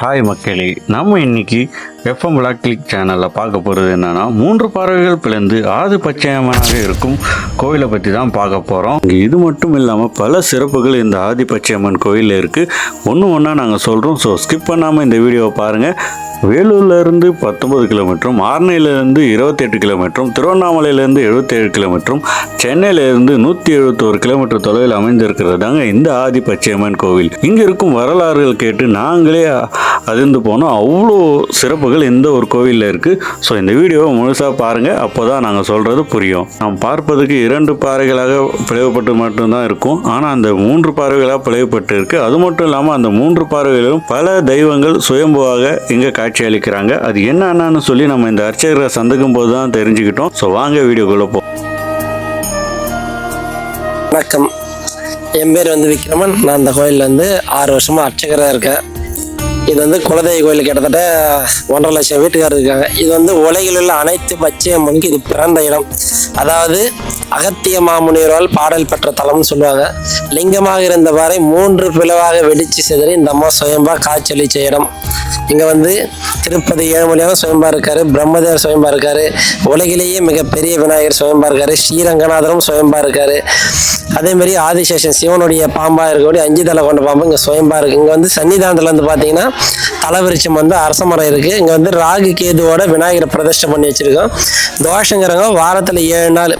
Hi மக்களே நம்ம இன்னைக்கு எஃப்எம் விளாக் கிளிக் சேனலில் பார்க்க போகிறது என்னென்னா மூன்று பறவைகள் பிளந்து ஆது பச்சையம்மனாக இருக்கும் கோயிலை பற்றி தான் பார்க்க போகிறோம் இங்கே இது மட்டும் இல்லாமல் பல சிறப்புகள் இந்த ஆதி பச்சையம்மன் கோயிலில் இருக்குது ஒன்று ஒன்றா நாங்கள் சொல்கிறோம் ஸோ ஸ்கிப் பண்ணாமல் இந்த வீடியோவை பாருங்கள் வேலூர்லேருந்து பத்தொம்பது கிலோமீட்டரும் ஆர்னையிலேருந்து இருபத்தெட்டு கிலோமீட்டரும் திருவண்ணாமலையிலேருந்து எழுபத்தேழு கிலோமீட்டரும் சென்னையிலேருந்து நூற்றி எழுபத்தோரு கிலோமீட்டர் தொலைவில் அமைந்திருக்கிறது தாங்க இந்த ஆதி பச்சையம்மன் கோவில். இங்கே இருக்கும் வரலாறுகள் கேட்டு நாங்களே அதிர்ந்து போனோம். அவ்வளோ சிறப்புகள் இந்த ஒரு கோவிலில் இருக்குது ஸோ இந்த வீடியோவை முழுசாக பாருங்கள் அப்போ தான் நாங்கள் சொல்கிறது புரியும். நாம் பார்ப்பதற்கு இரண்டு பாறைகளாக பிளவுபட்டு மட்டும்தான் இருக்கும். ஆனால் அந்த மூன்று பார்வைகளாக பிளவுபட்டு இருக்குது அது மட்டும் இல்லாமல் அந்த மூன்று பார்வைகளிலும் பல தெய்வங்கள் சுயம்புவாக இங்கே காட்சி அளிக்கிறாங்க. அது என்னன்னு சொல்லி நம்ம இந்த அர்ச்சகரை சந்திக்கும் போது தான் தெரிஞ்சுக்கிட்டோம். ஸோ வாங்க வீடியோக்குள்ளே போ வணக்கம். என் பேர் வந்து விக்ரமன். நான் அந்த கோயிலில் வந்து ஆறு வருஷமாக அர்ச்சகராக இருக்கேன். இது வந்து குலதெய்வ கோயில் கிட்டத்தட்ட ஒன்றரை லட்சம் வீட்டுக்காரர் இருக்காங்க. இது வந்து உலகில் உள்ள அனைத்து பச்சையம்மனுக்கு இது பிறந்த இடம். அதாவது அகத்திய மாமுனிவரால் பாடல் பெற்ற தலம்னு சொல்லுவாங்க. லிங்கமாக இருந்தவாறே மூன்று பிளவாக வெடிச்சு சிதறி இந்த அம்மா சுயம்பா காய்ச்சலிச்ச இடம். இங்கே வந்து திருப்பதி ஏழுமலையாக சுயம்பா இருக்காரு பிரம்மதேவர் சுயம்பா இருக்காரு உலகிலேயே மிகப்பெரிய விநாயகர் சுயம்பா இருக்காரு ஸ்ரீரங்கநாதரும் சுயம்பா இருக்காரு. அதே மாதிரி ஆதிசேஷன் சிவனுடைய பாம்பா இருக்கக்கூடிய அஞ்சு தலை கொண்ட பாம்பு இங்கே சுயம்பா இருக்கு. இங்கே வந்து சன்னிதானத்தில் வந்து பார்த்தீங்கன்னா தலைவிருச்சம் வந்து அரச மரம் இருக்கு. இங்கே வந்து ராகு கேதுவோட விநாயகரை பிரதிஷ்டை பண்ணி வச்சிருக்கோம். தோஷங்கிறவங்க வாரத்தில் ஏழு நாள்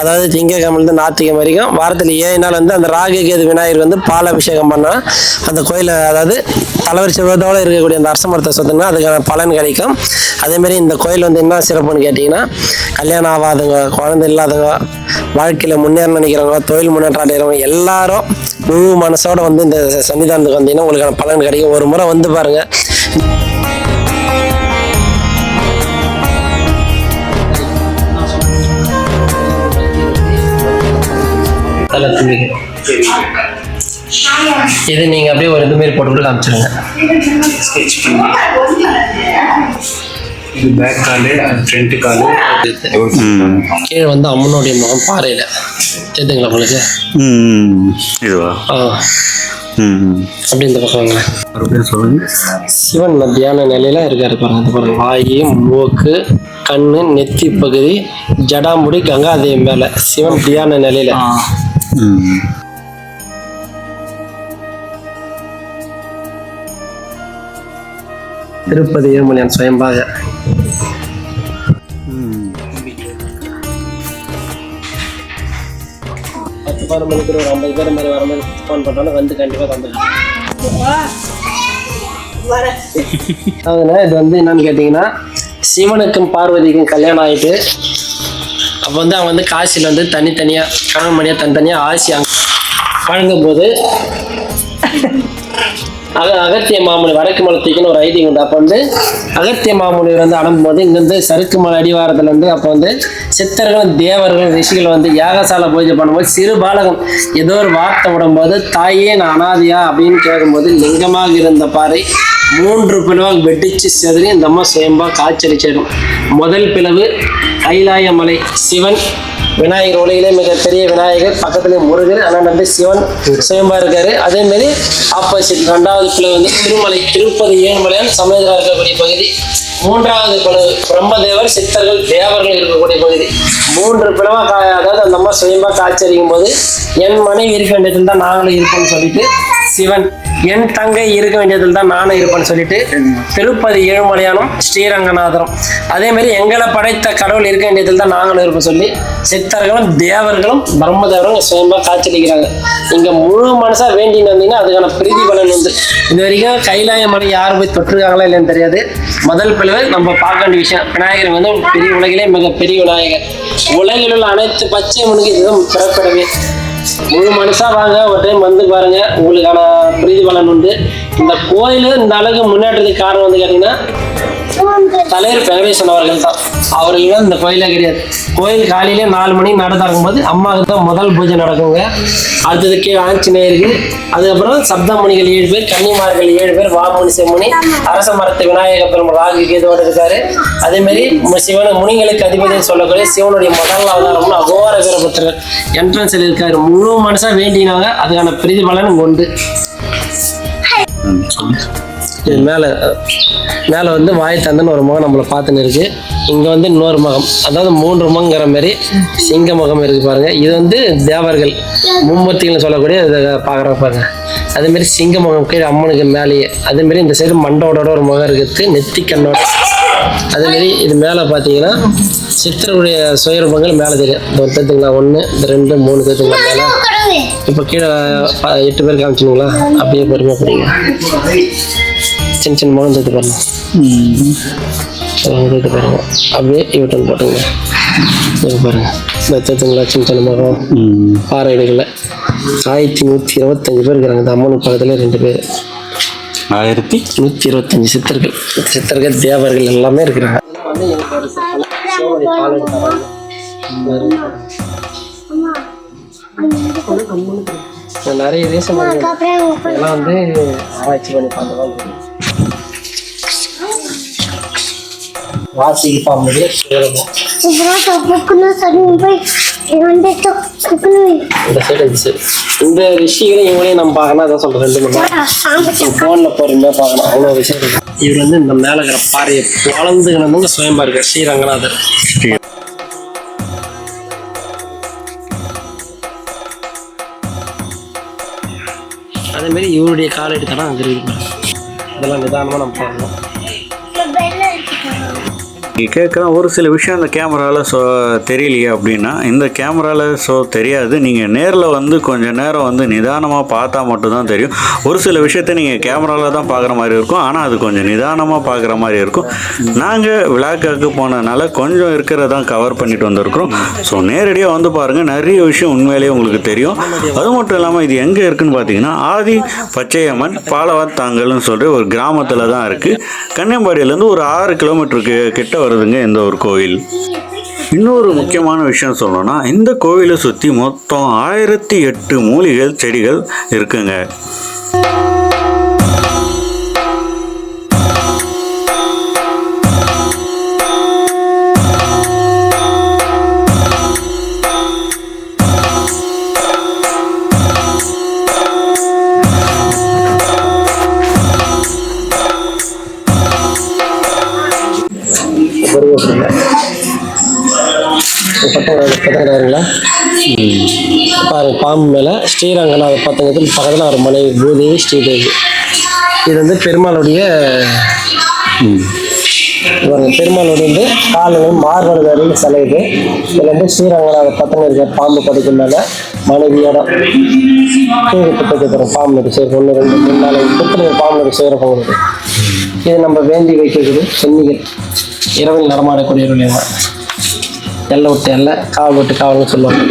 அதாவது திங்கக்கிழமைலேருந்து நாத்திகம் வரைக்கும் வாரத்தில் ஏழு நாள் வந்து அந்த ராகு கேது விநாயகர் வந்து பால் அபிஷேகம் பண்ணால் அந்த கோயிலை அதாவது தலைவரிச்சத்தோடு இருக்கக்கூடிய அந்த அரச மரத்தை சொத்துனா அதுக்கான பலன் கிடைக்கும். அதேமாரி இந்த கோயில் வந்து என்ன சிறப்புன்னு கேட்டிங்கன்னா கல்யாணம் ஆகாதவங்க குழந்தை இல்லாதவங்க வாழ்க்கையில் முன்னேற நினைக்கிறவங்க தொழில் முன்னேற்றம் எல்லாரும் முழு மனசோட வந்து இந்த சன்னிதானத்துக்கு வந்தீங்கன்னா உங்களுக்கான பலன் கிடைக்கும். ஒரு முறை வந்து பாருங்க. தலை தும்பிக்கை இது நீங்கள் அப்படியே ஒரு இது மாரி போட்டு கூட காமிச்சிருங்க. இது பேக் காலு ஃப்ரண்ட் காலு. கீழே வந்து அம்மனுடைய முகம் பாறையில். தெரியுதுங்களா உங்களுக்கு? ம் இதுவா? ஆ. ம் அப்படி இந்த பக்கம் சொல்லுங்க. சிவன் மத்தியான நிலையில இருக்காரு பாருங்க. இந்த பாருங்க. வாயு மூக்கு கண்ணு நெத்தி பகுதி ஜடாமுடி கங்காதேவி மேல. சிவன் தியான நிலையில. திருப்பதி ஏழுமலையான் சுயம்பாக. பத்து பதினொரு மணிக்கு ஒரு ஐம்பது பேர் மாதிரி வர மாதிரி ஃபோன் பண்ணாலும் வந்து கண்டிப்பாக தந்துக்கலாம் அதுனா இது வந்து என்னன்னு கேட்டிங்கன்னா சிவனுக்கும் பார்வதிக்கும் கல்யாணம் ஆயிட்டு அப்போ வந்து அவங்க வந்து காசியில் வந்து தனித்தனியாக கணவன் மணியாக தனித்தனியாக ஆசி அங்க வழங்கும் போது அக அகத்திய மாமுனி வடக்கு மலத்திக்குன்னு ஒரு ஐதியம் உண்டு. அப்போ வந்து அகத்திய மாமுனிவர் வந்து அனுப்பும்போது இங்கேருந்து சறுக்கு மலை அடிவாரத்துல அப்போ வந்து சித்தர்கள் தேவர்கள் ரிஷிகள் வந்து யாகசாலை பூஜை பண்ணும்போது சிறு பாலகம் ஏதோ ஒரு வார்த்தை விடும்போது தாயே நான் அனாதியா? அப்படின்னு கேட்கும்போது லிங்கமாக இருந்த பாறை மூன்று பிளவாக வெடிச்சு செதறி இந்த அம்மா சுயம்பா காய்ச்சலிச்சிடும் முதல் பிளவு கைலாய மலை சிவன் விநாயகர் உலகிலே மிகப்பெரிய விநாயகர் பக்கத்துல முருகர் ஆனால் வந்து சிவன் சுயம்பா இருக்காரு. அதே மாதிரி ஆப்போசிட் ரெண்டாவது பிளவு வந்து திருமலை திருப்பதி ஏழுமலையான் சமயத்தில் இருக்கக்கூடிய பகுதி. மூன்றாவது பிளவு பிரம்மதேவர் சித்தர்கள் தேவர்கள் இருக்கக்கூடிய பகுதி. மூன்று பிளவா கா அதாவது அந்த அம்மா சுயம்பா காய்ச்சரிக்கும் போது என் மனைவி இருக்க வேண்டியதில் தான் நாங்களும் இருக்கோம்னு சொல்லிட்டு சிவன் என் தங்கை இருக்க வேண்டியதில் தான் நானும் இருப்பேன்னு சொல்லிட்டு திருப்பதி ஏழுமலையானும் ஸ்ரீரங்கநாதரும் அதே மாதிரி எங்களை படைத்த கடவுள் இருக்க வேண்டியதில் தான் நாங்களும் இருப்போம் சொல்லி சித்தர்களும் தேவர்களும் பிரம்மதேவரும் சுயம்பா காய்ச்சலிக்கிறாங்க இங்க முழு மனசா வேண்டின்னு வந்தீங்கன்னா அதுக்கான பிரீதி பலன் உண்டு. இது வரைக்கும் கைலாய மலை யார் போய் தொற்றுருக்காங்களா இல்லைன்னு தெரியாது. முதல் பிளவு நம்ம பார்க்க வேண்டிய விஷயம் விநாயகர் வந்து பெரிய உலகிலே மிக பெரிய விநாயகர். உலகில் உள்ள அனைத்து பச்சை மனுக்கு இதுதான் பிறப்பிடவே முழு மனுஷா வாங்க ஒரு டைம் வந்து பாருங்க. உங்களுக்கான பிரீதி பலன் உண்டு. இந்த கோயில் இந்த அளவுக்கு முன்னேற்றத்துக்கு காரணம் வந்து கேட்டீங்கன்னா தலைவர் வெங்கடேசன் அவர்கள் தான். அவர்கள் தான் இந்த கோயிலே கிடையாது கோயில் காலையிலே நாலு மணிக்கு நட திறக்கும்போது அம்மாவுக்கு தான் முதல் பூஜை நடக்குங்க. அடுத்தது கீழே ஆஞ்சநேயருக்கு அதுக்கப்புறம் சப்தமணிகள் ஏழு பேர் கன்னிமார்கள் ஏழு பேர் வாமணி செம்மணி அரச மரத்து விநாயக பெருமாள் ராகு கேதுவோடு இருக்காரு. அதே மாதிரி மு- சிவன முனிகளுக்கு அதிபதினு சொல்லக்கூடிய சிவனுடைய முதல் அவதாரம்னு அகோர வீரபுத்திரர் என்ட்ரன்ஸில் இருக்காரு. முழு மனசா வேண்டினாங்க. அதுக்கான பிரதிபலன் உண்டு. மேலே மேலே வந்து வாய் தந்தன்னு ஒரு முகம் நம்மளை பார்த்துன்னு இருக்கு. இங்கே வந்து இன்னொரு முகம். அதாவது மூன்று முகங்கிற மாதிரி சிங்க முகம் இருக்கு பாருங்க. இது வந்து தேவர்கள் மும்மூர்த்திகள்னு சொல்லக்கூடிய இதை பார்க்குறோம் பாருங்க. அதே மாதிரி சிங்க முகம் கீழே அம்மனுக்கு மேலேயே. அதே மாதிரி இந்த சைடு மண்டோட ஒரு முகம் இருக்குது. நெத்தி கண்ணோட அதே மாதிரி இது மேலே பார்த்தீங்கன்னா சித்தருடைய சுயரூபங்கள் மேலே தெரியும். இந்த ஒரு தேத்துங்களா ஒன்று இந்த ரெண்டு மூணு தேத்துங்களா மேலே. இப்போ கீழே எட்டு பேர் காமிச்சிங்களா அப்படியே பொறுமையாக போறீங்க சின்ன சின்ன முகம் தேத்து பாருங்க. தேத்து பாருங்க. அப்படியே யூட்டன் போட்டுங்க. இது பாருங்க. இந்த தேத்துங்களா சின்ன சின்ன முகம் பாறை இடைகளில் ஆயிரத்தி நூற்றி இருபத்தஞ்சு பேர் இருக்கிறாங்க. இந்த அம்மனுக்கு பக்கத்தில் ரெண்டு பேர். ஆயிரத்தி நூற்றி இருபத்தஞ்சு சித்தர்கள். சித்தர்கள் தேவர்கள் எல்லாமே இருக்கிறாங்க. நிறைய தேசம் எல்லாம் வந்து ஆராய்ச்சி பண்ணி பார்த்ததான் வாசிக்கு பாம்புடைய இந்த சைடு இந்த சைடு இந்த நம்ம பார்க்கணும். அதான் சொல்றேன் ரெண்டு மணி நேரம். ஃபோனில் பொறுமையாக பார்க்கணும். அவ்வளோ விஷயம் இருக்கு. இவர் வந்து இந்த மேலே இருக்கிற பாறையை வளர்ந்துக்கணுங்க சுயம்பா இருக்கார் ஸ்ரீரங்கநாதர். அதே மாதிரி இவருடைய கால் எடுத்தாலும் அங்கே இருக்கு இதெல்லாம் நிதானமாக நம்ம பார்க்கணும். நீங்கள் கேட்கலாம் ஒரு சில விஷயம் அந்த கேமராவில் ஸோ தெரியலையே அப்படின்னா இந்த கேமராவில் ஸோ தெரியாது. நீங்கள் நேரில் வந்து கொஞ்சம் நேரம் வந்து நிதானமாக பார்த்தா மட்டும்தான் தெரியும். ஒரு சில விஷயத்த நீங்கள் கேமராவில் தான் பார்க்குற மாதிரி இருக்கும். ஆனால் அது கொஞ்சம் நிதானமாக பார்க்குற மாதிரி இருக்கும். நாங்கள் விழாக்காக்கு போனதுனால கொஞ்சம் இருக்கிறதான் கவர் பண்ணிட்டு வந்திருக்கிறோம். ஸோ நேரடியாக வந்து பாருங்கள் நிறைய விஷயம் உண்மையிலேயே உங்களுக்கு தெரியும். அது மட்டும் இல்லாமல் இது எங்கே இருக்குன்னு பார்த்தீங்கன்னா ஆதி பச்சையம்மன் பாலவத்தாங்கல்னு சொல்லிட்டு ஒரு கிராமத்தில் தான் இருக்குது கன்னியம்பாடியிலேருந்து ஒரு ஆறு கிலோமீட்டருக்கு கிட்ட வருதுங்க இந்த ஒரு கோவில். இன்னொரு முக்கியமான விஷயம் சொல்லணும்னா இந்த கோவிலை சுற்றி மொத்தம் ஆயிரத்தி எட்டு மூலிகள் செடிகள் இருக்குங்க. பத்தங்கிறாருங்களா பாருங்க பாம்பு மேலே ஸ்ரீரங்கநாதர் பத்தங்கத்தில் பக்கத்தில் ஒரு மனைவி பூதேவி ஸ்ரீதேவி. இது வந்து பெருமாளுடைய பாருங்க வந்து காலையும் மார்பல் அருள் சிலை இது. இதில் வந்து ஸ்ரீரங்கநாத பத்தங்க இருக்கிற பாம்பு படுக்கும் மேலே மனைவியோட கீழே பாம்பு இருக்கு. சரி ஒன்று ரெண்டு மூணு நாலு புத்தக பாம்பு இருக்கு சேரப்பம் இது நம்ம வேண்டி வைக்கக்கூடிய சென்னிகள். இரவில் நடமாடக்கூடியவர்கள் எல்லை விட்டு எல்லை காவல் விட்டு காவல்னு சொல்லுவாங்க.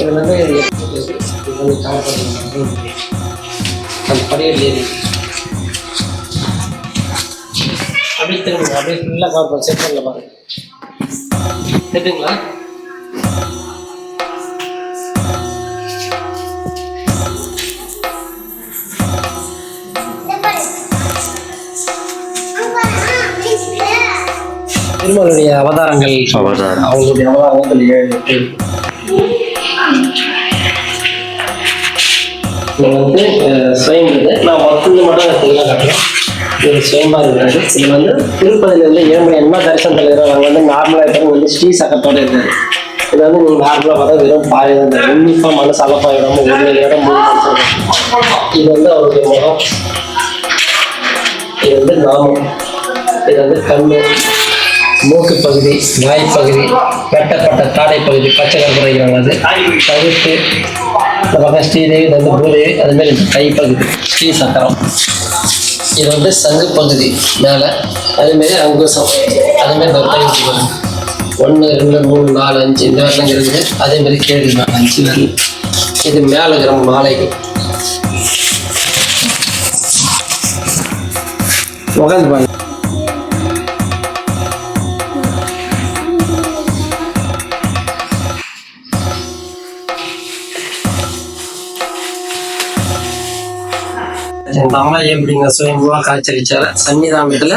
இது வந்து இது காவல் அந்த அப்படியே அப்படியே ஃபுல்லாக காவல் பண்ணி செட் பண்ணல பாருங்க. பெருமாளுடைய அவதாரங்கள். அவதாரம். அவங்களுடைய அவதாரங்கள் ஏழு வந்து அஹ், சுயம்புது. நான் மொத்தத்தில் மட்டும் தெளிவாக காட்டுறேன். இது சுயம்பா இருக்கிறாரு இது வந்து திருப்பதியில இருந்து ஏழுமணி என்ன தரிசனத்தில் இருக்கிறவங்க வந்து நார்மலாக இருக்கிறவங்க வந்து ஸ்ரீ சக்கத்தோட இருக்காரு. இது வந்து நீங்கள் நார்மலாக பார்த்தா வெறும் பாய் தான். இந்த உன்னிப்பாக மனசு அலப்பாக விடாம ஒரு மூணு நிமிஷம் இருக்கும். இது வந்து அவருடைய முகம். இது வந்து நாமம். இது வந்து கண்ணு. மூக்கு பகுதி வாய்ப்பகுதி பகுதி வெட்டப்பட்ட தாடை பகுதி பச்சை கற்புரைகிறாங்க அது தவிர்த்து இந்த பக்கம் ஸ்ரீதேவி இது வந்து பூதேவி அது மாதிரி இந்த கைப்பகுதி ஸ்ரீ சக்கரம். இது வந்து சங்கு பகுதி மேலே அதேமாரி அங்குசம் அதுமாரி இந்த கை ஒன்று ரெண்டு மூணு நாலு அஞ்சு இந்த வரலாம் இருக்குது. அதேமாரி கேள்வி நாலு அஞ்சு வரல இது மேலே இருக்கிற மாலைகள். உட்காந்து பாருங்க. இந்த அம்மா எப்படிங்க சுயம்புவா காய்ச்சலிச்சார சன்னிதானத்துல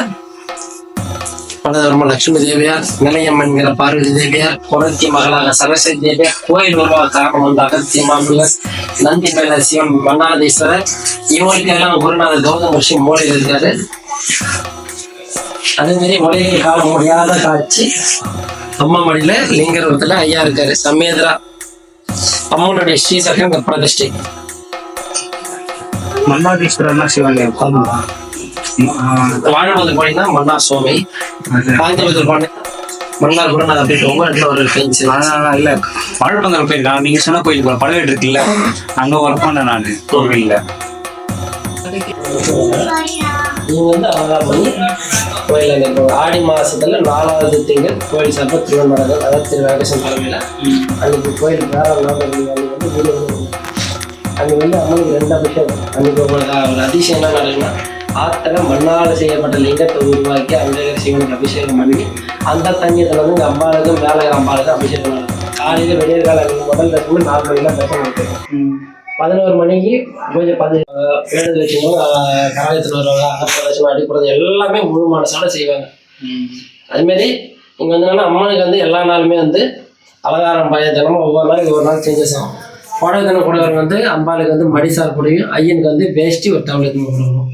பலதர்ம லட்சுமி தேவியார் நிலையம் என்கிற பார்வதி தேவியார் புரட்சி மகளாக சரஸ்வதி தேவியார் கோயில் உருவாக காரணம் வந்து அகத்திய மாமுனிவர் நந்தி மேல சிவம் மன்னாதீஸ்வரர். இவங்களுக்கு எல்லாம் குருநாதர் கௌதம் ரிஷி மூலையில் இருக்காரு. அதே மாதிரி உலகில் காண முடியாத காட்சி. அம்மா மடியில லிங்கரூபத்துல ஐயா இருக்காரு. சமேதரா. அம்மனுடைய ஸ்ரீசகம் பிரதிஷ்டை மன்னாதீஸ்வரர்னா சிவன் வாழ்வது போனீங்கன்னா மன்னார் சுவாமி காஞ்சிபுரத்தில் போனீங்கன்னா மன்னார் குருநாதர் அப்படின்னு உங்க இடத்துல ஒரு பெஞ்ச் இல்ல. மழைப்பந்தல் போயிருக்கான் நீங்க சொன்ன கோயில் பழவேடு இருக்குல்ல அங்க ஒர்க் பண்ணேன் நான். கோவில்ல. நீங்க வந்து அவதாரம் பண்ணி கோயில் அங்க ஆடி மாசத்துல நாலாவது திங்கள் கோயில் சார்பாக திருவண்ணாமலை அதாவது திரு வேகசன் தலைமையில அன்னைக்கு கோயில் வேற நாள் வந்து வீடு வந்து அம்மனுக்கு ரெண்டு அபிஷேகம். உங்களுக்கு ஒரு அதிசயம் என்ன நடக்குன்னா ஆத்துல மண்ணால் செய்யப்பட்ட லிங்கத்தை உருவாக்கி அங்கே சிவனுக்கு அபிஷேகம் பண்ணி அந்த தண்ணியத்தில் வந்து இங்கே அம்பாளுக்கு மேலே அம்பாளுக்கு அபிஷேகம் நடக்கும். காலையில் விடியற் கால முதல் தசமி நாலு மணிக்கெல்லாம் தசம் இருக்கும் பதினோரு மணிக்கு பூஜை பதி வேண்டுதல் வச்சுக்கணும் கராயத்தில் வருவாங்க அகப்பிரதேசம் அடிப்பறது எல்லாமே முழு மனசோட செய்வாங்க. அதுமாரி இங்கே வந்து என்னன்னா அம்மனுக்கு வந்து எல்லா நாளுமே வந்து அலங்காரம் பய தினமும் ஒவ்வொரு நாளைக்கு ஒவ்வொரு நாள் சேஞ்சஸ் ஆகும். புடவை தினம் வந்து அம்பாளுக்கு வந்து மடிசார் புடையும் ஐயனுக்கு வந்து வேஷ்டி ஒரு டவுலுக்கு கொடுக்கணும்.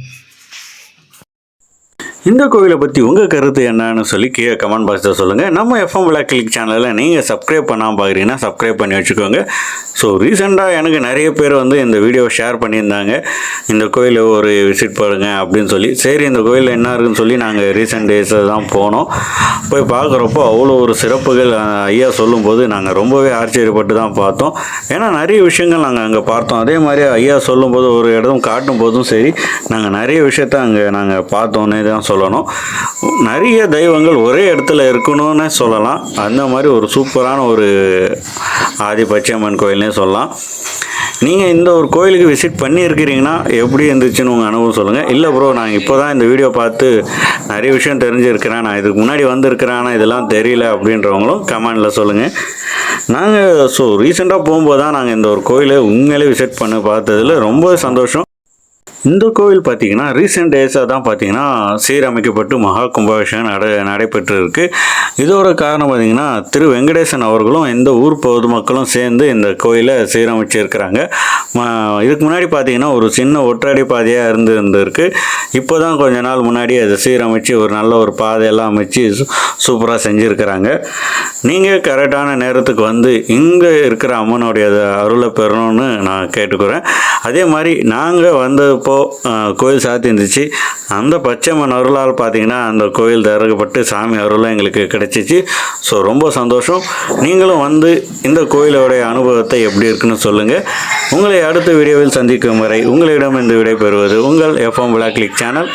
இந்த கோவிலை பற்றி உங்கள் கருத்து என்னன்னு சொல்லி கீழே கமெண்ட் பாக்ஸில் சொல்லுங்கள் நம்ம எஃப்எம் விழா கிளிக் சேனலில் நீங்கள் சப்ஸ்கிரைப் பண்ணாமல் பார்க்குறீங்கன்னா சப்ஸ்கிரைப் பண்ணி வச்சுக்கோங்க. ஸோ ரீசெண்டாக எனக்கு நிறைய பேர் வந்து இந்த வீடியோவை ஷேர் பண்ணியிருந்தாங்க. இந்த கோயிலை ஒரு விசிட் பாருங்கள் அப்படின்னு சொல்லி. சரி இந்த கோயிலில் என்ன இருக்குன்னு சொல்லி நாங்கள் ரீசெண்ட் டேஸில் தான் போனோம். போய் பார்க்குறப்போ அவ்வளோ ஒரு சிறப்புகள் ஐயா சொல்லும்போது நாங்கள் ரொம்பவே ஆச்சரியப்பட்டு தான் பார்த்தோம். ஏன்னா நிறைய விஷயங்கள் நாங்கள் அங்கே பார்த்தோம். அதே மாதிரி ஐயா சொல்லும்போது ஒரு இடம் காட்டும் போதும் சரி நாங்கள் நிறைய விஷயத்த அங்கே நாங்கள் பார்த்தோன்னே தான் சொல்லணும். நிறைய தெய்வங்கள் ஒரே இடத்துல இருக்கணும்னு சொல்லலாம். அந்த மாதிரி ஒரு சூப்பரான ஒரு ஆதிபட்சியம்மன் கோயில்னே சொல்லலாம். நீங்கள் இந்த ஒரு கோயிலுக்கு விசிட் பண்ணியிருக்கிறீங்கன்னா எப்படி இருந்துச்சுன்னு உங்கள் அனுபவம் சொல்லுங்கள் இல்லை ப்ரோ நான் இப்போ தான் இந்த வீடியோ பார்த்து நிறைய விஷயம் தெரிஞ்சிருக்கிறேன். நான் இதுக்கு முன்னாடி வந்திருக்கிறேன் ஆனால் இதெல்லாம் தெரியல அப்படின்றவங்களும் கமெண்டில் சொல்லுங்கள் நாங்கள் ஸோ ரீசெண்டாக போகும்போது தான் நாங்கள் இந்த ஒரு கோயிலை உண்மையிலே விசிட் பண்ண பார்த்ததுல ரொம்ப சந்தோஷம். இந்த கோவில் பார்த்தீங்கன்னா ரீசெண்ட் டேஸாக தான் பார்த்தீங்கன்னா சீரமைக்கப்பட்டு மகா கும்பாபிஷேகம் நட நடைபெற்று இருக்கு இதோட காரணம் பார்த்தீங்கன்னா திரு வெங்கடேசன் அவர்களும் இந்த ஊர் பொதுமக்களும் சேர்ந்து இந்த கோயிலை சீரமைச்சிருக்கிறாங்க. இதுக்கு முன்னாடி பார்த்தீங்கன்னா ஒரு சின்ன ஒற்றடி பாதையாக இருந்து இருந்திருக்கு இப்போ தான் கொஞ்ச நாள் முன்னாடி அதை சீரமைச்சு ஒரு நல்ல ஒரு பாதையெல்லாம் அமைச்சு சூப்பராக செஞ்சுருக்கிறாங்க. நீங்கள் கரெக்டான நேரத்துக்கு வந்து இங்கே இருக்கிற அம்மனுடைய அருளை பெறணும்னு நான் கேட்டுக்கிறேன். அதே மாதிரி நாங்கள் வந்தப்போ அப்போது கோயில் சாத்தி இருந்துச்சு. அந்த பச்சைமன் அருளால் பார்த்தீங்கன்னா அந்த கோயில் திறக்கப்பட்டு சாமி அருளாக எங்களுக்கு கிடச்சிச்சு. ஸோ ரொம்ப சந்தோஷம். நீங்களும் வந்து இந்த கோயிலோடைய அனுபவத்தை எப்படி இருக்குன்னு சொல்லுங்கள் உங்களை அடுத்த வீடியோவில் சந்திக்கும் வரை உங்களிடம் இந்த விடை பெறுவது உங்கள் எஃப்எம் விழா கிளிக் சேனல்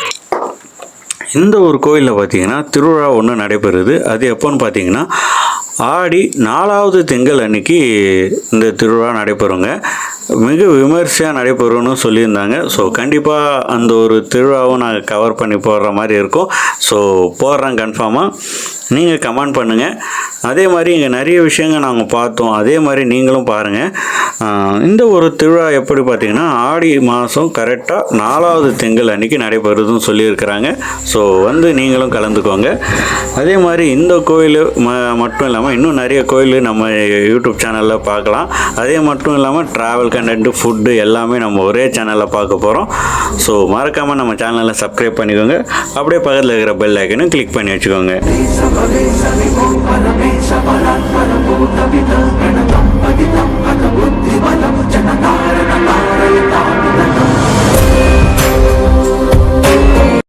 இந்த ஒரு கோயிலில் பார்த்தீங்கன்னா திருவிழா ஒன்று நடைபெறுது. அது எப்போன்னு பார்த்தீங்கன்னா ஆடி நாலாவது திங்கள் அன்னைக்கு இந்த திருவிழா நடைபெறுங்க. மிக விமர்சையாக நடைபெறும்னு சொல்லியிருந்தாங்க. ஸோ கண்டிப்பாக அந்த ஒரு திருவிழாவும் நாங்கள் கவர் பண்ணி போடுற மாதிரி இருக்கும். ஸோ போடுறேன் கன்ஃபார்மாக நீங்கள் கமெண்ட் பண்ணுங்கள் அதே மாதிரி இங்கே நிறைய விஷயங்கள் நாங்கள் பார்த்தோம். அதே மாதிரி நீங்களும் பாருங்கள் இந்த ஒரு திருவிழா எப்படி பார்த்தீங்கன்னா ஆடி மாதம் கரெக்டாக நாலாவது திங்கள் அன்றைக்கி நடைபெறுதுன்னு சொல்லியிருக்கிறாங்க. ஸோ வந்து நீங்களும் கலந்துக்கோங்க. அதே மாதிரி இந்த கோயில் ம மட்டும் இல்லாமல் இன்னும் நிறைய கோயில் நம்ம யூடியூப் சேனலில் பார்க்கலாம். அதே மட்டும் இல்லாமல் ட்ராவல் கண்டென்ட்டு ஃபுட்டு எல்லாமே நம்ம ஒரே சேனலில் பார்க்க போகிறோம் ஸோ மறக்காமல் நம்ம சேனலில் சப்ஸ்கிரைப் பண்ணிக்கோங்க. அப்படியே பக்கத்தில் இருக்கிற பெல் ஐக்கனும் கிளிக் பண்ணி வச்சுக்கோங்க. భవే సవిభో పరమేశ పరాత్పర భూత పిత ప్రణతం పతితం.